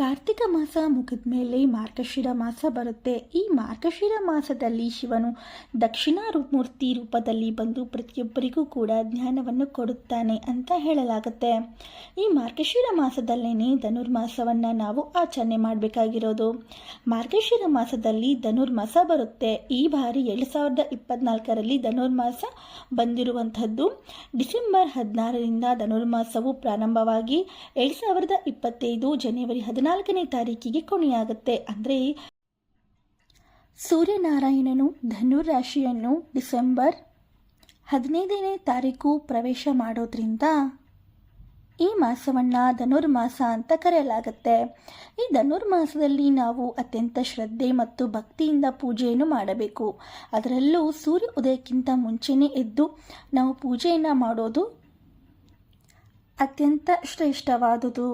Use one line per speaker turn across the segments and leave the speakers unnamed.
ಕಾರ್ತಿಕ ಮಾಸ ಮುಗಿದ ಮೇಲೆ ಮಾರ್ಗಶಿರ ಮಾಸ ಬರುತ್ತೆ. ಈ ಮಾರ್ಗಶಿರ ಮಾಸದಲ್ಲಿ ಶಿವನು ದಕ್ಷಿಣ ಮೂರ್ತಿ ರೂಪದಲ್ಲಿ ಬಂದು ಪ್ರತಿಯೊಬ್ಬರಿಗೂ ಕೂಡ ಜ್ಞಾನವನ್ನು ಕೊಡುತ್ತಾನೆ ಅಂತ ಹೇಳಲಾಗುತ್ತೆ. ಈ ಮಾರ್ಗಶಿರ ಮಾಸದಲ್ಲೇನೆ ಧನುರ್ಮಾಸವನ್ನು ನಾವು ಆಚರಣೆ ಮಾಡಬೇಕಾಗಿರೋದು. ಮಾರ್ಗಶಿರ ಮಾಸದಲ್ಲಿ ಧನುರ್ಮಾಸ ಬರುತ್ತೆ. ಈ ಬಾರಿ ಎರಡು ಸಾವಿರದ ಇಪ್ಪತ್ನಾಲ್ಕರಲ್ಲಿ ಧನುರ್ಮಾಸ ಬಂದಿರುವಂಥದ್ದು. ಡಿಸೆಂಬರ್ ಹದಿನಾರರಿಂದ ಧನುರ್ಮಾಸವು ಪ್ರಾರಂಭವಾಗಿ ಎರಡು ಸಾವಿರದ ಇಪ್ಪತ್ತೈದು ಜನವರಿ ಹದಿನಾಲ್ಕನೇ ತಾರೀಕಿಗೆ ಕೊನೆಯಾಗುತ್ತೆ. ಅಂದರೆ ಸೂರ್ಯನಾರಾಯಣನು ಧನುರ್ ರಾಶಿಯನ್ನು ಡಿಸೆಂಬರ್ ಹದಿನೈದನೇ ತಾರೀಕು ಪ್ರವೇಶ ಮಾಡೋದ್ರಿಂದ ಈ ಮಾಸವನ್ನು ಧನುರ್ಮಾಸ ಅಂತ ಕರೆಯಲಾಗುತ್ತೆ. ಈ ಧನುರ್ಮಾಸದಲ್ಲಿ ನಾವು ಅತ್ಯಂತ ಶ್ರದ್ಧೆ ಮತ್ತು ಭಕ್ತಿಯಿಂದ ಪೂಜೆಯನ್ನು ಮಾಡಬೇಕು. ಅದರಲ್ಲೂ ಸೂರ್ಯ ಉದಯಕ್ಕಿಂತ ಮುಂಚೆನೇ ಎದ್ದು ನಾವು ಪೂಜೆಯನ್ನು ಮಾಡೋದು ಅತ್ಯಂತ ಶ್ರೇಷ್ಠವಾದುದು.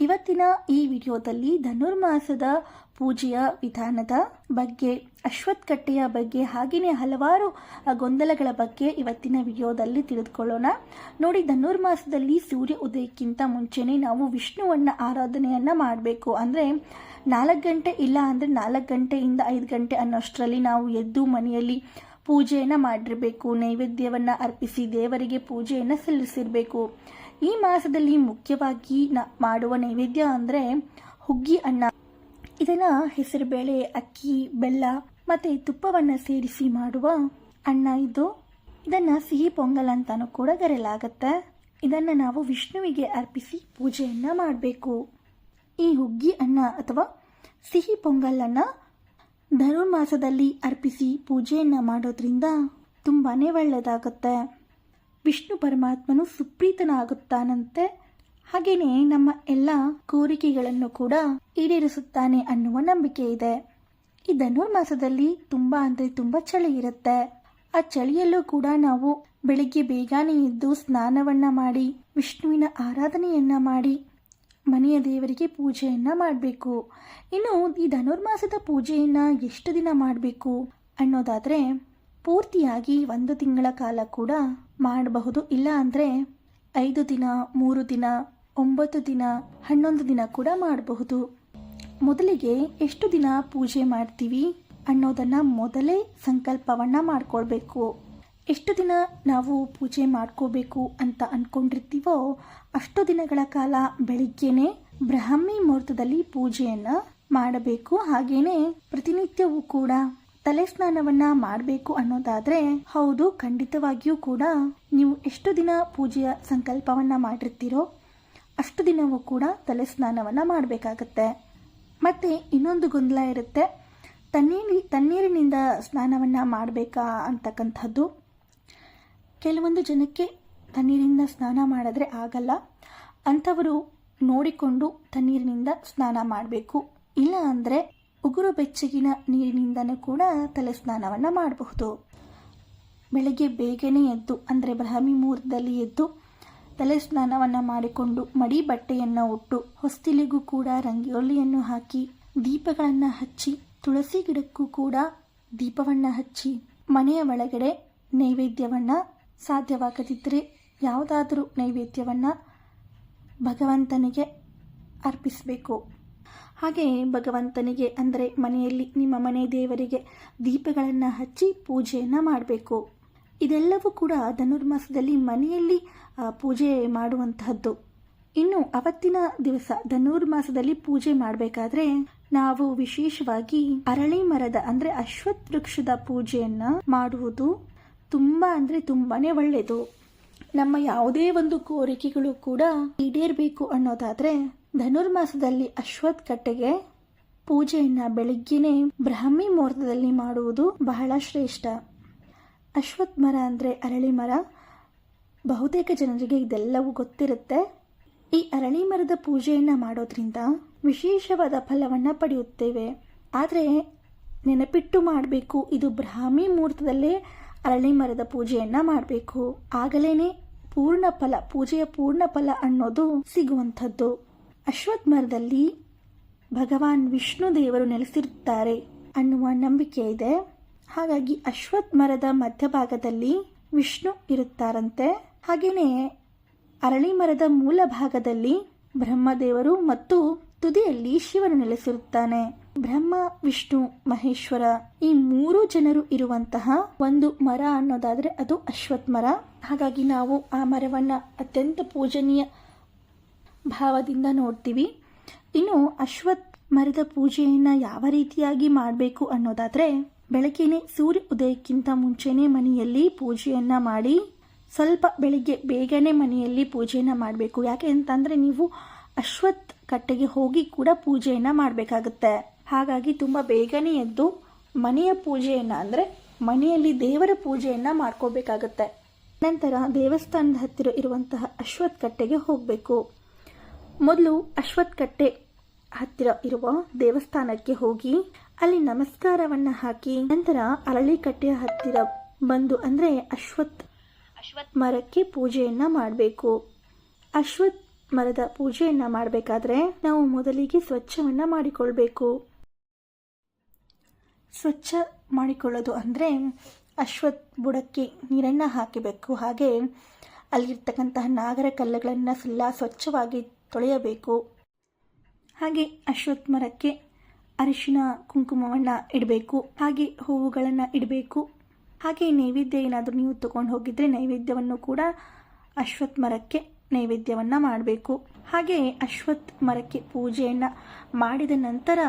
ಇವತ್ತಿನ ಈ ವಿಡಿಯೋದಲ್ಲಿ ಧನುರ್ಮಾಸದ ಪೂಜೆಯ ವಿಧಾನದ ಬಗ್ಗೆ ಅಶ್ವತ್ಕಟ್ಟೆಯ ಬಗ್ಗೆ, ಹಾಗೆಯೇ ಹಲವಾರು ಗೊಂದಲಗಳ ಬಗ್ಗೆ ಇವತ್ತಿನ ವಿಡಿಯೋದಲ್ಲಿ ತಿಳಿದುಕೊಳ್ಳೋಣ. ನೋಡಿ, ಧನುರ್ಮಾಸದಲ್ಲಿ ಸೂರ್ಯ ಉದಯಕ್ಕಿಂತ ಮುಂಚೆನೇ ನಾವು ವಿಷ್ಣುವನ್ನ ಆರಾಧನೆಯನ್ನು ಮಾಡಬೇಕು. ಅಂದರೆ ನಾಲ್ಕು ಗಂಟೆ ಇಲ್ಲ ಅಂದರೆ ನಾಲ್ಕು ಗಂಟೆಯಿಂದ ಐದು ಗಂಟೆ ಅನ್ನೋಷ್ಟರಲ್ಲಿ ನಾವು ಎದ್ದು ಮನೆಯಲ್ಲಿ ಪೂಜೆಯನ್ನು ಮಾಡಿರಬೇಕು. ನೈವೇದ್ಯವನ್ನು ಅರ್ಪಿಸಿ ದೇವರಿಗೆ ಪೂಜೆಯನ್ನು ಸಲ್ಲಿಸಿರಬೇಕು. ಈ ಮಾಸದಲ್ಲಿ ಮುಖ್ಯವಾಗಿ ನ ಮಾಡುವ ನೈವೇದ್ಯ ಅಂದರೆ ಹುಗ್ಗಿ ಅನ್ನ. ಇದನ್ನು ಹೆಸರುಬೇಳೆ ಅಕ್ಕಿ, ಬೆಲ್ಲ ಮತ್ತು ತುಪ್ಪವನ್ನು ಸೇರಿಸಿ ಮಾಡುವ ಅನ್ನ ಇದು. ಇದನ್ನು ಸಿಹಿ ಪೊಂಗಲ್ ಅಂತಾನೂ ಕೂಡ ಕರೆಯಲಾಗುತ್ತೆ. ಇದನ್ನು ನಾವು ವಿಷ್ಣುವಿಗೆ ಅರ್ಪಿಸಿ ಪೂಜೆಯನ್ನು ಮಾಡಬೇಕು. ಈ ಹುಗ್ಗಿ ಅನ್ನ ಅಥವಾ ಸಿಹಿ ಪೊಂಗಲನ್ನು ಧನುರ್ಮಾಸದಲ್ಲಿ ಅರ್ಪಿಸಿ ಪೂಜೆಯನ್ನು ಮಾಡೋದ್ರಿಂದ ತುಂಬಾ ಒಳ್ಳೆಯದಾಗುತ್ತೆ ವಿಷ್ಣು ಪರಮಾತ್ಮನು ಸುಪ್ರೀತನಾಗುತ್ತಾನಂತೆ. ಹಾಗೆಯೇ ನಮ್ಮ ಎಲ್ಲ ಕೋರಿಕೆಗಳನ್ನು ಕೂಡ ಈಡೇರಿಸುತ್ತಾನೆ ಅನ್ನುವ ನಂಬಿಕೆ ಇದೆ. ಈ ಧನುರ್ಮಾಸದಲ್ಲಿ ತುಂಬ ಅಂದರೆ ತುಂಬ ಚಳಿ ಇರುತ್ತೆ. ಆ ಚಳಿಯಲ್ಲೂ ಕೂಡ ನಾವು ಬೆಳಿಗ್ಗೆ ಬೇಗನೆ ಎದ್ದು ಸ್ನಾನವನ್ನ ಮಾಡಿ, ವಿಷ್ಣುವಿನ ಆರಾಧನೆಯನ್ನ ಮಾಡಿ, ಮನೆಯ ದೇವರಿಗೆ ಪೂಜೆಯನ್ನ ಮಾಡಬೇಕು. ಇನ್ನು ಈ ಧನುರ್ಮಾಸದ ಪೂಜೆಯನ್ನ ಎಷ್ಟು ದಿನ ಮಾಡಬೇಕು ಅನ್ನೋದಾದ್ರೆ ಪೂರ್ತಿಯಾಗಿ ಒಂದು ತಿಂಗಳ ಕಾಲ ಕೂಡ ಮಾಡಬಹುದು. ಇಲ್ಲ ಅಂದರೆ ಐದು ದಿನ, ಮೂರು ದಿನ, ಒಂಬತ್ತು ದಿನ, ಹನ್ನೊಂದು ದಿನ ಕೂಡ ಮಾಡಬಹುದು. ಮೊದಲಿಗೆ ಎಷ್ಟು ದಿನ ಪೂಜೆ ಮಾಡ್ತೀವಿ ಅನ್ನೋದನ್ನು ಮೊದಲೇ ಸಂಕಲ್ಪವನ್ನು ಮಾಡ್ಕೊಳ್ಬೇಕು. ಎಷ್ಟು ದಿನ ನಾವು ಪೂಜೆ ಮಾಡ್ಕೋಬೇಕು ಅಂತ ಅಂದ್ಕೊಂಡಿರ್ತೀವೋ ಅಷ್ಟು ದಿನಗಳ ಕಾಲ ಬೆಳಿಗ್ಗೆನೆ ಬ್ರಾಹ್ಮಿ ಮುಹೂರ್ತದಲ್ಲಿ ಪೂಜೆಯನ್ನು ಮಾಡಬೇಕು. ಹಾಗೇನೆ ಪ್ರತಿನಿತ್ಯವೂ ಕೂಡ ತಲೆ ಸ್ನಾನವನ್ನ ಮಾಡಬೇಕು ಅನ್ನೋದಾದ್ರೆ ಹೌದು, ಖಂಡಿತವಾಗಿಯೂ ಕೂಡ. ನೀವು ಎಷ್ಟು ದಿನ ಪೂಜೆಯ ಸಂಕಲ್ಪವನ್ನ ಮಾಡಿರ್ತೀರೋ ಅಷ್ಟು ದಿನವೂ ಕೂಡ ತಲೆ ಸ್ನಾನವನ್ನ ಮಾಡಬೇಕಾಗತ್ತೆ. ಮತ್ತೆ ಇನ್ನೊಂದು ಗೊಂದಲ ಇರುತ್ತೆ. ತಣ್ಣೀರಿ, ತಣ್ಣೀರಿನಿಂದ ಸ್ನಾನವನ್ನ ಮಾಡಬೇಕಾ ಅಂತಕ್ಕಂಥದ್ದು. ಕೆಲವೊಂದು ಜನಕ್ಕೆ ತಣ್ಣೀರಿಂದ ಸ್ನಾನ ಮಾಡಿದ್ರೆ ಆಗಲ್ಲ. ಅಂಥವರು ನೋಡಿಕೊಂಡು ತಣ್ಣೀರಿನಿಂದ ಸ್ನಾನ ಮಾಡಬೇಕು. ಇಲ್ಲ ಅಂದರೆ ಉಗುರು ಬೆಚ್ಚಗಿನ ನೀರಿನಿಂದನೂ ಕೂಡ ತಲೆ ಸ್ನಾನವನ್ನು ಮಾಡಬಹುದು. ಬೆಳಗ್ಗೆ ಬೇಗನೆ ಎದ್ದು, ಅಂದರೆ ಬ್ರಾಹ್ಮಿ ಮುಹೂರ್ತದಲ್ಲಿ ಎದ್ದು ತಲೆ ಸ್ನಾನವನ್ನು ಮಾಡಿಕೊಂಡು ಮಡಿ ಬಟ್ಟೆಯನ್ನು ಉಟ್ಟು ಹೊಸ್ತಿಲಿಗೂ ಕೂಡ ರಂಗೋಲಿಯನ್ನು ಹಾಕಿ, ದೀಪಗಳನ್ನು ಹಚ್ಚಿ, ತುಳಸಿ ಗಿಡಕ್ಕೂ ಕೂಡ ದೀಪವನ್ನು ಹಚ್ಚಿ, ಮನೆಯ ಒಳಗಡೆ ನೈವೇದ್ಯವನ್ನು ಸಾಧ್ಯವಾಗದಿದ್ದರೆ ಯಾವುದಾದರೂ ನೈವೇದ್ಯವನ್ನು ಭಗವಂತನಿಗೆ ಅರ್ಪಿಸಬೇಕು. ಹಾಗೆ ಭಗವಂತನಿಗೆ, ಅಂದರೆ ಮನೆಯಲ್ಲಿ ನಿಮ್ಮ ಮನೆ ದೇವರಿಗೆ ದೀಪಗಳನ್ನು ಹಚ್ಚಿ ಪೂಜೆಯನ್ನು ಮಾಡಬೇಕು. ಇದೆಲ್ಲವೂ ಕೂಡ ಧನುರ್ಮಾಸದಲ್ಲಿ ಮನೆಯಲ್ಲಿ ಪೂಜೆ ಮಾಡುವಂತಹದ್ದು. ಇನ್ನು ಅವತ್ತಿನ ದಿವಸ ಧನುರ್ಮಾಸದಲ್ಲಿ ಪೂಜೆ ಮಾಡಬೇಕಾದ್ರೆ ನಾವು ವಿಶೇಷವಾಗಿ ಅರಳಿ ಮರದ, ಅಂದ್ರೆ ಅಶ್ವತ್ಥ ವೃಕ್ಷದ ಪೂಜೆಯನ್ನ ಮಾಡುವುದು ತುಂಬಾ, ಅಂದ್ರೆ ತುಂಬಾನೇ ಒಳ್ಳೆಯದು. ನಮ್ಮ ಯಾವುದೇ ಒಂದು ಕೋರಿಕೆಗಳು ಕೂಡ ಈಡೇರಬೇಕು ಅನ್ನೋದಾದ್ರೆ ಧನುರ್ಮಾಸದಲ್ಲಿ ಅಶ್ವತ್ ಕಟ್ಟೆಗೆ ಪೂಜೆಯನ್ನ ಬೆಳಿಗ್ಗೆನೆ ಬ್ರಾಹ್ಮಿ ಮುಹೂರ್ತದಲ್ಲಿ ಮಾಡುವುದು ಬಹಳ ಶ್ರೇಷ್ಠ. ಅಶ್ವತ್ಥ ಮರ ಅಂದರೆ ಅರಳಿ ಮರ. ಬಹುತೇಕ ಜನರಿಗೆ ಇದೆಲ್ಲವೂ ಗೊತ್ತಿರುತ್ತೆ. ಈ ಅರಳಿ ಮರದ ಪೂಜೆಯನ್ನು ಮಾಡೋದ್ರಿಂದ ವಿಶೇಷವಾದ ಫಲವನ್ನು ಪಡೆಯುತ್ತೇವೆ. ಆದರೆ ನೆನಪಿಟ್ಟು ಮಾಡಬೇಕು, ಇದು ಬ್ರಾಹ್ಮಿ ಮುಹೂರ್ತದಲ್ಲೇ ಅರಳಿ ಮರದ ಪೂಜೆಯನ್ನು ಮಾಡಬೇಕು. ಆಗಲೇ ಪೂರ್ಣ ಫಲ, ಪೂಜೆಯ ಪೂರ್ಣ ಫಲ ಅನ್ನೋದು ಸಿಗುವಂಥದ್ದು. ಅಶ್ವತ್ಥ ಮರದಲ್ಲಿ ಭಗವಾನ್ ವಿಷ್ಣು ದೇವರು ನೆಲೆಸಿರುತ್ತಾರೆ ಅನ್ನುವ ನಂಬಿಕೆ ಇದೆ. ಹಾಗಾಗಿ ಅಶ್ವತ್ಥ ಮರದ ಮಧ್ಯಭಾಗದಲ್ಲಿ ವಿಷ್ಣು ಇರುತ್ತಾರಂತೆ. ಹಾಗೆಯೇ ಅರಳಿ ಮರದ ಮೂಲ ಭಾಗದಲ್ಲಿ ಬ್ರಹ್ಮದೇವರು ಮತ್ತು ತುದಿಯಲ್ಲಿ ಶಿವನು ನೆಲೆಸಿರುತ್ತಾನೆ. ಬ್ರಹ್ಮ, ವಿಷ್ಣು, ಮಹೇಶ್ವರ ಈ ಮೂರು ಜನರು ಇರುವಂತಹ ಒಂದು ಮರ ಅನ್ನೋದಾದ್ರೆ ಅದು ಅಶ್ವತ್ಥ ಮರ ಹಾಗಾಗಿ ನಾವು ಆ ಮರವನ್ನ ಅತ್ಯಂತ ಪೂಜನೀಯ ಭಾವದಿಂದ ನೋಡ್ತೀವಿ. ಇನ್ನು ಅಶ್ವತ್ಥ ಮರದ ಪೂಜೆಯನ್ನು ಯಾವ ರೀತಿಯಾಗಿ ಮಾಡಬೇಕು ಅನ್ನೋದಾದರೆ, ಬೆಳಗ್ಗೆನೆ ಸೂರ್ಯ ಉದಯಕ್ಕಿಂತ ಮುಂಚೆನೆ ಮನೆಯಲ್ಲಿ ಪೂಜೆಯನ್ನು ಮಾಡಿ, ಸ್ವಲ್ಪ ಬೆಳಿಗ್ಗೆ ಬೇಗನೆ ಮನೆಯಲ್ಲಿ ಪೂಜೆಯನ್ನು ಮಾಡಬೇಕು. ಯಾಕೆ ಅಂತಂದರೆ, ನೀವು ಅಶ್ವತ್ಥ ಕಟ್ಟೆಗೆ ಹೋಗಿ ಕೂಡ ಪೂಜೆಯನ್ನು ಮಾಡಬೇಕಾಗುತ್ತೆ. ಹಾಗಾಗಿ ತುಂಬ ಬೇಗನೆ ಎದ್ದು ಮನೆಯ ಪೂಜೆಯನ್ನು ಅಂದರೆ ಮನೆಯಲ್ಲಿ ದೇವರ ಪೂಜೆಯನ್ನು ಮಾಡ್ಕೋಬೇಕಾಗತ್ತೆ. ನಂತರ ದೇವಸ್ಥಾನದ ಹತ್ತಿರ ಇರುವಂತಹ ಅಶ್ವತ್ಥ ಕಟ್ಟೆಗೆ ಹೋಗಬೇಕು. ಮೊದಲು ಅಶ್ವತ್ಕಟ್ಟೆ ಹತ್ತಿರ ಇರುವ ದೇವಸ್ಥಾನಕ್ಕೆ ಹೋಗಿ, ಅಲ್ಲಿ ನಮಸ್ಕಾರವನ್ನ ಹಾಕಿ, ನಂತರ ಅರಳಿ ಕಟ್ಟೆಯ ಹತ್ತಿರ ಬಂದು ಅಂದ್ರೆ ಅಶ್ವತ್ ಅಶ್ವತ್ ಮರಕ್ಕೆ ಪೂಜೆಯನ್ನ ಮಾಡಬೇಕು. ಅಶ್ವತ್ ಮರದ ಪೂಜೆಯನ್ನ ಮಾಡಬೇಕಾದ್ರೆ ನಾವು ಮೊದಲಿಗೆ ಸ್ವಚ್ಛವನ್ನ ಮಾಡಿಕೊಳ್ಬೇಕು. ಸ್ವಚ್ಛ ಮಾಡಿಕೊಳ್ಳೋದು ಅಂದರೆ ಅಶ್ವತ್ ಬುಡಕ್ಕೆ ನೀರನ್ನು ಹಾಕಬೇಕು. ಹಾಗೆ ಅಲ್ಲಿರ್ತಕ್ಕಂತಹ ನಾಗರ ಕಲ್ಲುಗಳನ್ನು ಎಲ್ಲ ಸ್ವಚ್ಛವಾಗಿ ತೊಳೆಯಬೇಕು. ಹಾಗೆ ಅಶ್ವತ್ಥ ಮರಕ್ಕೆ ಅರಿಶಿನ, ಕುಂಕುಮವನ್ನು ಇಡಬೇಕು. ಹಾಗೆ ಹೂವುಗಳನ್ನು ಇಡಬೇಕು. ಹಾಗೆ ನೈವೇದ್ಯ ಏನಾದರೂ ನೀವು ತಗೊಂಡು ಹೋಗಿದ್ರೆ ನೈವೇದ್ಯವನ್ನು ಕೂಡ ಅಶ್ವತ್ಥ ಮರಕ್ಕೆ ನೈವೇದ್ಯವನ್ನು ಮಾಡಬೇಕು. ಹಾಗೆ ಅಶ್ವತ್ಥ ಮರಕ್ಕೆ ಪೂಜೆಯನ್ನು ಮಾಡಿದ ನಂತರ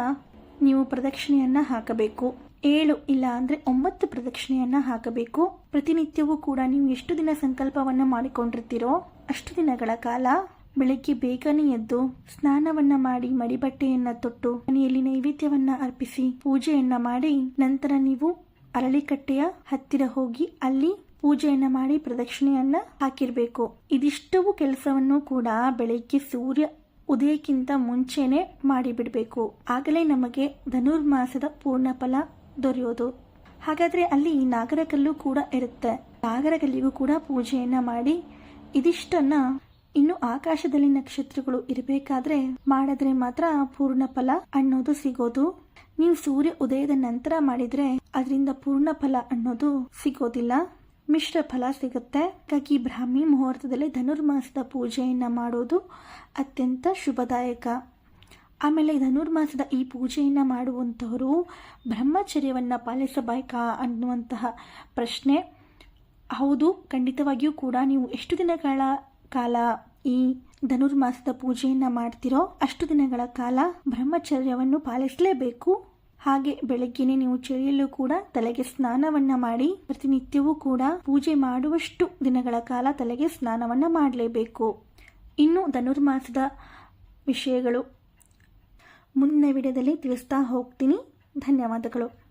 ನೀವು ಪ್ರದಕ್ಷಿಣೆಯನ್ನು ಹಾಕಬೇಕು. ಏಳು ಇಲ್ಲ ಅಂದರೆ ಒಂಬತ್ತು ಪ್ರದಕ್ಷಿಣೆಯನ್ನು ಹಾಕಬೇಕು. ಪ್ರತಿನಿತ್ಯವೂ ಕೂಡ ನೀವು ಎಷ್ಟು ದಿನ ಸಂಕಲ್ಪವನ್ನು ಮಾಡಿಕೊಂಡಿರ್ತೀರೋ ಅಷ್ಟು ದಿನಗಳ ಕಾಲ ಬೆಳಗ್ಗೆ ಬೇಗನೆ ಎದ್ದು ಸ್ನಾನವನ್ನ ಮಾಡಿ ಮಡಿಬಟ್ಟೆಯನ್ನ ತೊಟ್ಟು ಮನೆಯಲ್ಲಿ ನೈವೇದ್ಯವನ್ನ ಅರ್ಪಿಸಿ ಪೂಜೆಯನ್ನ ಮಾಡಿ ನಂತರ ನೀವು ಅರಳಿಕಟ್ಟೆಯ ಹತ್ತಿರ ಹೋಗಿ ಅಲ್ಲಿ ಪೂಜೆಯನ್ನ ಮಾಡಿ ಪ್ರದಕ್ಷಿಣೆಯನ್ನ ಹಾಕಿರ್ಬೇಕು. ಇದಿಷ್ಟವು ಕೆಲಸವನ್ನು ಕೂಡ ಬೆಳಗ್ಗೆ ಸೂರ್ಯ ಉದಯಕ್ಕಿಂತ ಮುಂಚೆನೆ ಮಾಡಿಬಿಡಬೇಕು. ಆಗಲೇ ನಮಗೆ ಧನುರ್ಮಾಸದ ಪೂರ್ಣ ಫಲ ದೊರೆಯೋದು. ಹಾಗಾದ್ರೆ ಅಲ್ಲಿ ನಾಗರಕಲ್ಲು ಕೂಡ ಇರುತ್ತೆ. ನಾಗರಕಲ್ಲಿಗೂ ಕೂಡ ಪೂಜೆಯನ್ನ ಮಾಡಿ ಇದಿಷ್ಟನ್ನ ಇನ್ನು ಆಕಾಶದಲ್ಲಿ ನಕ್ಷತ್ರಗಳು ಇರಬೇಕಾದ್ರೆ ಮಾಡಿದ್ರೆ ಮಾತ್ರ ಪೂರ್ಣ ಫಲ ಅನ್ನೋದು ಸಿಗೋದು. ನೀವು ಸೂರ್ಯ ಉದಯದ ನಂತರ ಮಾಡಿದ್ರೆ ಅದರಿಂದ ಪೂರ್ಣ ಫಲ ಅನ್ನೋದು ಸಿಗೋದಿಲ್ಲ. ಮಿಶ್ರ ಫಲ ಸಿಗುತ್ತೆ. ಹಾಗಾಗಿ ಬ್ರಾಹ್ಮಿ ಮುಹೂರ್ತದಲ್ಲಿ ಧನುರ್ಮಾಸದ ಪೂಜೆಯನ್ನು ಮಾಡೋದು ಅತ್ಯಂತ ಶುಭದಾಯಕ. ಆಮೇಲೆ ಧನುರ್ಮಾಸದ ಈ ಪೂಜೆಯನ್ನು ಮಾಡುವಂಥವರು ಬ್ರಹ್ಮಚರ್ಯವನ್ನು ಪಾಲಿಸಬೇಕಾ ಅನ್ನುವಂತಹ ಪ್ರಶ್ನೆ. ಹೌದು, ಖಂಡಿತವಾಗಿಯೂ ಕೂಡ ನೀವು ಎಷ್ಟು ದಿನಗಳ ಕಾಲ ಈ ಧನುರ್ಮಾಸದ ಪೂಜೆಯನ್ನು ಮಾಡ್ತಿರೋ ಅಷ್ಟು ದಿನಗಳ ಕಾಲ ಬ್ರಹ್ಮಚರ್ಯವನ್ನು ಪಾಲಿಸಲೇಬೇಕು. ಹಾಗೆ ಬೆಳಗ್ಗೆನೆ ನೀವು ಚಳಿಯಲ್ಲೂ ಕೂಡ ತಲೆಗೆ ಸ್ನಾನವನ್ನ ಮಾಡಿ, ಪ್ರತಿನಿತ್ಯವೂ ಕೂಡ ಪೂಜೆ ಮಾಡುವಷ್ಟು ದಿನಗಳ ಕಾಲ ತಲೆಗೆ ಸ್ನಾನವನ್ನ ಮಾಡಲೇಬೇಕು. ಇನ್ನು ಧನುರ್ಮಾಸದ ವಿಷಯಗಳು ಮುಂದಿನ ವಿಡಿಯೋದಲ್ಲಿ ತಿಳಿಸ್ತಾ ಹೋಗ್ತೀನಿ. ಧನ್ಯವಾದಗಳು.